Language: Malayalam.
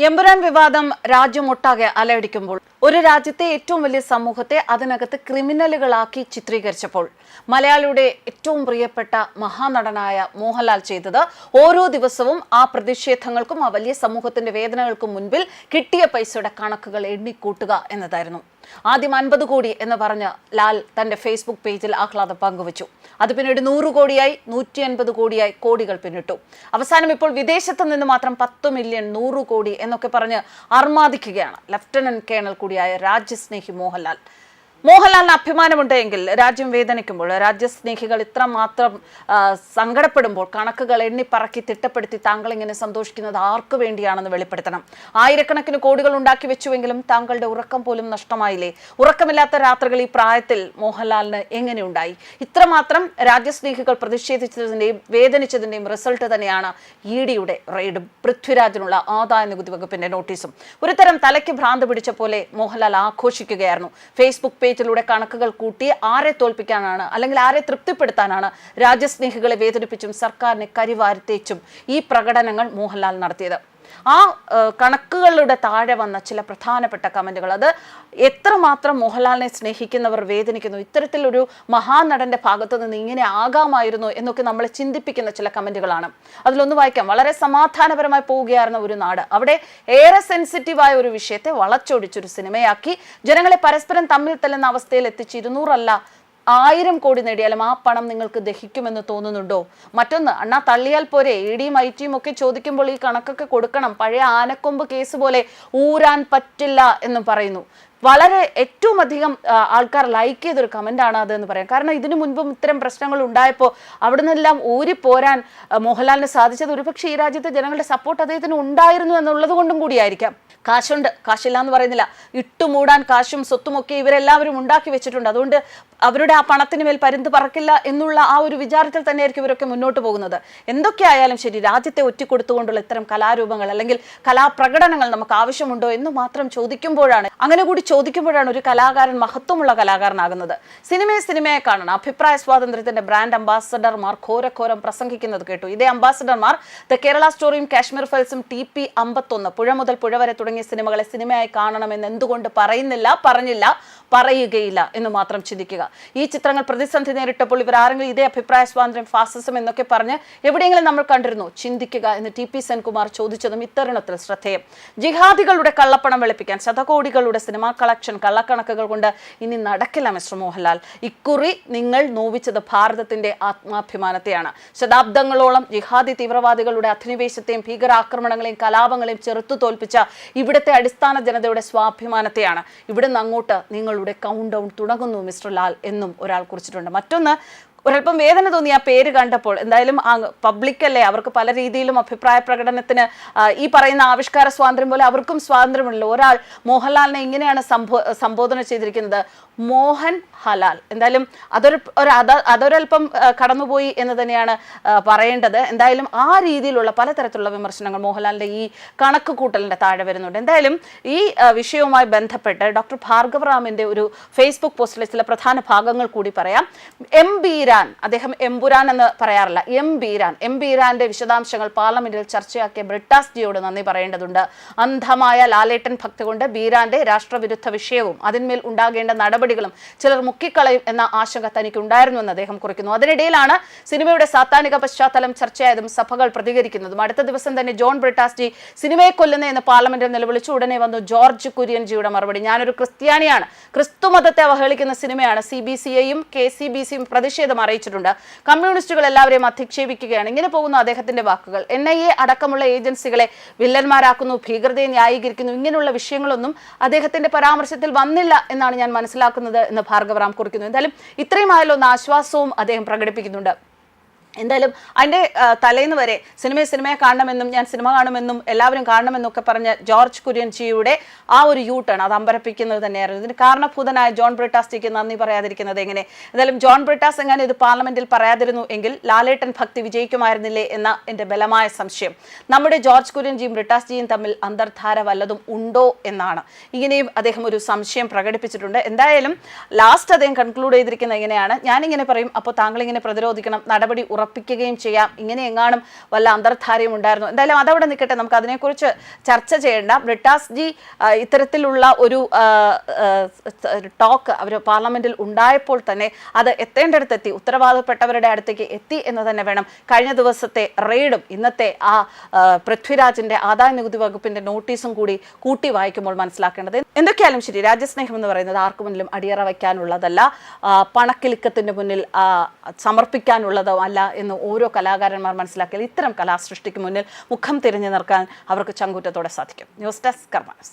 എമ്പുരാൻ വിവാദം രാജ്യമൊട്ടാകെ അലയടിക്കുമ്പോൾ ഒരു രാജ്യത്തെ ഏറ്റവും വലിയ സമൂഹത്തെ അതിനകത്ത് ക്രിമിനലുകളാക്കി ചിത്രീകരിച്ചപ്പോൾ മലയാളിയുടെ ഏറ്റവും പ്രിയപ്പെട്ട മഹാനടനായ മോഹൻലാൽ ചെയ്തത് ഓരോ ദിവസവും ആ പ്രതിഷേധങ്ങൾക്കും ആ വലിയ സമൂഹത്തിന്റെ വേദനകൾക്കും മുൻപിൽ കിട്ടിയ പൈസയുടെ കണക്കുകൾ എണ്ണിക്കൂട്ടുക എന്നതായിരുന്നു. ആദ്യം അൻപത് കോടി എന്ന് പറഞ്ഞ് ലാൽ തന്റെ ഫേസ്ബുക്ക് പേജിൽ ആഹ്ലാദം പങ്കുവച്ചു. അത് പിന്നീട് നൂറ് കോടിയായി നൂറ്റി അൻപത് കോടിയായി കോടികൾ പിന്നിട്ടു. അവസാനം ഇപ്പോൾ വിദേശത്ത് നിന്ന് മാത്രം പത്ത് മില്യൺ നൂറ് കോടി എന്നൊക്കെ പറഞ്ഞ് അർമാദിക്കുകയാണ്. ലഫ്റ്റനന്റ് കേണൽ കൂടിയായ രാജ്യസ്നേഹി മോഹൻലാൽ. മോഹൻലാലിന് അഭിമാനമുണ്ടെങ്കിൽ രാജ്യം വേദനിക്കുമ്പോൾ രാജ്യസ്നേഹികൾ ഇത്രമാത്രം മാത്രം സങ്കടപ്പെടുമ്പോൾ കണക്കുകൾ എണ്ണിപ്പറക്കി തിട്ടപ്പെടുത്തി താങ്കൾ ഇങ്ങനെ സന്തോഷിക്കുന്നത് ആർക്കു വേണ്ടിയാണെന്ന് വെളിപ്പെടുത്തണം. ആയിരക്കണക്കിന് കോടികൾ ഉണ്ടാക്കി വെച്ചുവെങ്കിലും താങ്കളുടെ ഉറക്കം പോലും നഷ്ടമായില്ലേ? ഉറക്കമില്ലാത്ത രാത്രികൾ ഈ പ്രായത്തിൽ മോഹൻലാലിന് എങ്ങനെയുണ്ടായി? ഇത്രമാത്രം രാജ്യസ്നേഹികൾ പ്രതിഷേധിച്ചതിന്റെയും വേദനിച്ചതിന്റെയും റിസൾട്ട് തന്നെയാണ് ഇ ഡിയുടെ റെയ്ഡും പൃഥ്വിരാജിനുള്ള ആദായ നികുതി വകുപ്പിന്റെ നോട്ടീസും. ഒരുതരം തലയ്ക്ക് ഭ്രാന്ത് പിടിച്ച പോലെ മോഹൻലാൽ ആഘോഷിക്കുകയായിരുന്നു. ഫേസ്ബുക്ക് പേജിലൂടെ കണക്കുകൾ കൂട്ടി ആരെ തോൽപ്പിക്കാനാണ് അല്ലെങ്കിൽ ആരെ തൃപ്തിപ്പെടുത്താനാണ് രാജ്യസ്നേഹികളെ വേദനിപ്പിച്ചും സർക്കാരിനെ കരിവാരത്തേച്ചും ഈ പ്രകടനങ്ങൾ മോഹൻലാൽ നടത്തിയത്. ആ കണക്കുകളുടെ താഴെ വന്ന ചില പ്രധാനപ്പെട്ട കമന്റുകൾ അത് എത്രമാത്രം മോഹൻലാലിനെ സ്നേഹിക്കുന്നവർ വേദനിക്കുന്നു ഇത്തരത്തിലൊരു മഹാനടന്റെ ഭാഗത്തു നിന്ന് ഇങ്ങനെ ആകാമായിരുന്നു എന്നൊക്കെ നമ്മളെ ചിന്തിപ്പിക്കുന്ന ചില കമന്റുകളാണ് അതിലൊന്ന് വായിക്കാം. വളരെ സമാധാനപരമായി പോവുകയായിരുന്ന ഒരു നാട്. അവിടെ ഏറെ സെൻസിറ്റീവായ ഒരു വിഷയത്തെ വളച്ചൊടിച്ചൊരു സിനിമയാക്കി. ജനങ്ങളെ പരസ്പരം തമ്മിൽ തല്ലുന്ന അവസ്ഥയിൽ എത്തിച്ച് ഇരുന്നൂറല്ല ആയിരം കോടി നേടിയാലും ആ പണം നിങ്ങൾക്ക് ദഹിക്കുമെന്ന് തോന്നുന്നുണ്ടോ? മറ്റൊന്ന് അണ്ണാ തള്ളിയാൽ പോരെ. ഇ ഡിയും ഐ ടിയും ഒക്കെ ചോദിക്കുമ്പോൾ ഈ കണക്കൊക്കെ കൊടുക്കണം. പഴയ ആനക്കൊമ്പ് കേസ് പോലെ ഊരാൻ പറ്റില്ല എന്ന് പറയുന്നു. വളരെ ഏറ്റവും അധികം ആൾക്കാർ ലൈക്ക് ചെയ്തൊരു കമന്റ് ആണ് അതെന്ന് പറയാം. കാരണം ഇതിനു മുൻപും ഇത്തരം പ്രശ്നങ്ങൾ ഉണ്ടായപ്പോൾ അവിടെ നിന്നെല്ലാം ഊരി പോരാൻ മോഹൻലാലിന് സാധിച്ചത് ഒരുപക്ഷെ ഈ രാജ്യത്തെ ജനങ്ങളുടെ സപ്പോർട്ട് അദ്ദേഹത്തിന് ഉണ്ടായിരുന്നു എന്നുള്ളത് കൊണ്ടും കൂടിയായിരിക്കാം. കാശുണ്ട് കാശില്ല എന്ന് പറയുന്നില്ല ഇട്ടുമൂടാൻ കാശും സ്വത്തും ഒക്കെ ഇവരെല്ലാവരും ഉണ്ടാക്കി വെച്ചിട്ടുണ്ട്. അതുകൊണ്ട് അവരുടെ ആ പണത്തിന് മേൽ പരുന്ത് പറക്കില്ല എന്നുള്ള ആ ഒരു വിചാരത്തിൽ തന്നെയായിരിക്കും ഇവരൊക്കെ മുന്നോട്ട് പോകുന്നത്. എന്തൊക്കെയായാലും ശരി രാജ്യത്തെ ഒറ്റിക്കൊടുത്തുകൊണ്ടുള്ള ഇത്തരം കലാരൂപങ്ങൾ അല്ലെങ്കിൽ കലാപ്രകടനങ്ങൾ നമുക്ക് ആവശ്യമുണ്ടോ എന്ന് മാത്രം ചോദിക്കുമ്പോഴാണ്. അങ്ങനെ കൂടി ചോദിക്കുമ്പോഴാണ് ഒരു കലാകാരൻ മഹത്വമുള്ള കലാകാരനാകുന്നത്. സിനിമയെ സിനിമയെ കാണണം. അഭിപ്രായ സ്വാതന്ത്ര്യത്തിന്റെ ബ്രാൻഡ് അംബാസഡർമാർ ഘോരഘോരം പ്രസംഗിക്കുന്നത് കേട്ടു. ഇതേ അംബാസഡർമാർ ദ കേരള സ്റ്റോറിയും കാശ്മീർ ഫയൽസും ടി പി അമ്പത്തൊന്ന്. പുഴ മുതൽ പുഴ വരെ തുടങ്ങിയ സിനിമകളെ സിനിമയായി കാണണമെന്ന് എന്തുകൊണ്ട് പറയുന്നില്ല പറഞ്ഞില്ല പറയുകയില്ല എന്ന് മാത്രം ചിന്തിക്കുക. ഈ ചിത്രങ്ങൾ പ്രതിസന്ധി നേരിട്ടപ്പോൾ ഇവർ ആരെങ്കിലും ഇതേ അഭിപ്രായ സ്വാതന്ത്ര്യം ഫാസിസം എന്നൊക്കെ പറഞ്ഞ് എവിടെയെങ്കിലും നമ്മൾ കണ്ടിരുന്നു. ചിന്തിക്കുക എന്ന് ടി പി സെൻകുമാർ ചോദിച്ചതും ഇത്തരുണത്തിൽ ശ്രദ്ധേയം. ജിഹാദികളുടെ കള്ളപ്പണം വെളുപ്പിക്കാൻ ശതകോടികളുടെ സിനിമാ കളക്ഷൻ കള്ളക്കണക്കുകൾ കൊണ്ട് ഇനി നടക്കില്ല മിസ്റ്റർ മോഹൻലാൽ. ഇക്കുറി നിങ്ങൾ നോവിച്ചത് ഭാരതത്തിന്റെ ആത്മാഭിമാനത്തെയാണ്. ശതാബ്ദങ്ങളോളം ജിഹാദി തീവ്രവാദികളുടെ അധിനിവേശത്തെയും ഭീകരാക്രമണങ്ങളെയും കലാപങ്ങളെയും ചെറുത്തു തോൽപ്പിച്ച ഇവിടുത്തെ അടിസ്ഥാന ജനതയുടെ സ്വാഭിമാനത്തെയാണ്. ഇവിടുന്ന് അങ്ങോട്ട് നിങ്ങളുടെ കൗണ്ട് ഡൗൺ തുടങ്ങുന്നു മിസ്റ്റർ ലാൽ എന്നും ഒരാൾ കുറിച്ചിട്ടുണ്ട്. മറ്റൊന്ന് ഒരല്പം വേദന തോന്നി ആ പേര് കണ്ടപ്പോൾ എന്തായാലും പബ്ലിക് അല്ലേ അവർക്ക് പല രീതിയിലും അഭിപ്രായ പ്രകടനത്തിന് ഈ പറയുന്ന ആവിഷ്കാര സ്വാതന്ത്ര്യം പോലെ അവർക്കും സ്വാതന്ത്ര്യമുണ്ടല്ലോ. ഒരാൾ മോഹൻലാലിനെ ഇങ്ങനെയാണ് സംബോ സംബോധന ചെയ്തിരിക്കുന്നത്. മോഹൻ ഹലാൽ. എന്തായാലും അതൊരു ഒരു അത അതൊരല്പം കടന്നുപോയി എന്ന് തന്നെയാണ് പറയേണ്ടത്. എന്തായാലും ആ രീതിയിലുള്ള പലതരത്തിലുള്ള വിമർശനങ്ങൾ മോഹൻലാലിന്റെ ഈ കണക്ക് കൂട്ടലിന്റെ താഴെ വരുന്നുണ്ട്. എന്തായാലും ഈ വിഷയവുമായി ബന്ധപ്പെട്ട് ഡോക്ടർ ഭാർഗവറാമിന്റെ ഒരു ഫേസ്ബുക്ക് പോസ്റ്റിലെ ചില പ്രധാന ഭാഗങ്ങൾ കൂടി പറയാം. എം ബീരാൻ അദ്ദേഹം എംപുരാൻ എന്ന് പറയാറില്ല. എം ബീരാൻ എം ബീരാന്റെ വിശദാംശങ്ങൾ പാർലമെന്റിൽ ചർച്ചയാക്കിയ ബ്രിട്ടാസ് ജിയോട് നന്ദി പറയേണ്ടതുണ്ട്. അന്ധമായ ലാലേട്ടൻ ഭക്തി കൊണ്ട് ബീരാന്റെ രാഷ്ട്രവിരുദ്ധ വിഷയവും അതിന്മേൽ ഉണ്ടാകേണ്ട നടപടികളും ചിലർ മുക്കിക്കളയും എന്ന ആശങ്ക തനിക്ക് ഉണ്ടായിരുന്നു എന്ന് അദ്ദേഹം കുറിക്കുന്നു. അതിനിടയിലാണ് സിനിമയുടെ സാത്താനിക പശ്ചാത്തലം ചർച്ചയായതും സഭകൾ പ്രതികരിക്കുന്നതും. അടുത്ത ദിവസം തന്നെ ജോൺ ബ്രിട്ടാസ് ജി സിനിമയെ കൊല്ലുന്ന എന്ന് പാർലമെന്റിൽ നിലവിളിച്ചു. ഉടനെ വന്നു ജോർജ് കുര്യൻ ജിയുടെ മറുപടി. ഞാനൊരു ക്രിസ്ത്യാനിയാണ്. ക്രിസ്തുമതത്തെ അവഹേളിക്കുന്ന സിനിമയാണ്. സി ബി സി ഐയും കെ സി ബി സിയും പ്രതിഷേധം അറിയിച്ചിട്ടുണ്ട്. കമ്മ്യൂണിസ്റ്റുകൾ എല്ലാവരെയും അധിക്ഷേപിക്കുകയാണ്. ഇങ്ങനെ പോകുന്നു അദ്ദേഹത്തിന്റെ വാക്കുകൾ. എൻ ഐ എ അടക്കമുള്ള ഏജൻസികളെ വില്ലന്മാരാക്കുന്നു ഭീകരതയെ ന്യായീകരിക്കുന്നു. ഇങ്ങനെയുള്ള വിഷയങ്ങളൊന്നും അദ്ദേഹത്തിന്റെ പരാമർശത്തിൽ വന്നില്ല എന്നാണ് ഞാൻ മനസ്സിലാക്കുന്നത് എന്ന് ഭാർഗവറാം കുറിക്കുന്നു. എന്തായാലും ഇത്രയും ആയാലും ഒന്ന് ആശ്വാസവും അദ്ദേഹം പ്രകടിപ്പിക്കുന്നുണ്ട്. എന്തായാലും അതിന്റെ തലേന്ന് വരെ സിനിമയെ സിനിമയെ കാണണമെന്നും ഞാൻ സിനിമ കാണുമെന്നും എല്ലാവരും കാണണമെന്നൊക്കെ പറഞ്ഞ ജോർജ് കുര്യൻ ജിയുടെ ആ ഒരു യൂ ടേൺ അത് അമ്പരപ്പിക്കുന്നത് തന്നെയായിരുന്നു. ഇതിന് കാരണഭൂതനായ ജോൺ ബ്രിട്ടാസ്റ്റിക്ക് നന്ദി പറയാതിരിക്കുന്നത് എങ്ങനെ? എന്തായാലും ജോൺ ബ്രിട്ടാസ് എങ്ങനെ ഇത് പാർലമെന്റിൽ പറയാതിരുന്നു എങ്കിൽ ലാലേട്ടൻ ഭക്തി വിജയിക്കുമായിരുന്നില്ലേ എന്ന എന്റെ ബലമായ സംശയം. നമ്മുടെ ജോർജ് കുര്യൻ ജിയും ബ്രിട്ടാസ് ജിയും തമ്മിൽ അന്തർധാര വല്ലതും ഉണ്ടോ എന്നാണ്. ഇങ്ങനെയും അദ്ദേഹം ഒരു സംശയം പ്രകടിപ്പിച്ചിട്ടുണ്ട്. എന്തായാലും ലാസ്റ്റ് അദ്ദേഹം കൺക്ലൂഡ് ചെയ്തിരിക്കുന്നത് എങ്ങനെയാണ്? ഞാനിങ്ങനെ പറയും അപ്പോൾ താങ്കൾ ഇങ്ങനെ പ്രതിരോധിക്കണം നടപടി ഉറപ്പിക്കുകയും ചെയ്യാം. ഇങ്ങനെ എങ്ങാനും വല്ല അന്തർധാരയും ഉണ്ടായിരുന്നു. എന്തായാലും അതവിടെ നിൽക്കട്ടെ. നമുക്ക് അതിനെക്കുറിച്ച് ചർച്ച ചെയ്യേണ്ട. ബ്രിട്ടാസ് ജി ഇത്തരത്തിലുള്ള ഒരു ടോക്ക് അവർ പാർലമെന്റിൽ ഉണ്ടായപ്പോൾ തന്നെ അത് എത്തേണ്ടടുത്തെത്തി. ഉത്തരവാദപ്പെട്ടവരുടെ അടുത്തേക്ക് എത്തി എന്ന് തന്നെ വേണം. കഴിഞ്ഞ ദിവസത്തെ റെയ്ഡും ഇന്നത്തെ ആ പൃഥ്വിരാജിന്റെ ആദായ നികുതി വകുപ്പിന്റെ നോട്ടീസും കൂടി കൂട്ടി വായിക്കുമ്പോൾ മനസ്സിലാക്കേണ്ടത് എന്തൊക്കെയാലും ശരി. രാജ്യസ്നേഹം എന്ന് പറയുന്നത് ആർക്കു മുന്നിലും അടിയറ വയ്ക്കാനുള്ളതല്ല. പണക്കിലുക്കത്തിന്റെ മുന്നിൽ സമർപ്പിക്കാനുള്ളതോ അല്ല എന്ന് ഓരോ കലാകാരന്മാർ മനസ്സിലാക്കിയാൽ ഇത്തരം കലാസൃഷ്ടിക്ക് മുന്നിൽ മുഖം തിരിഞ്ഞു നിൽക്കാൻ അവർക്ക് ചങ്കൂറ്റത്തോടെ സാധിക്കും. News desk കർമാനസ്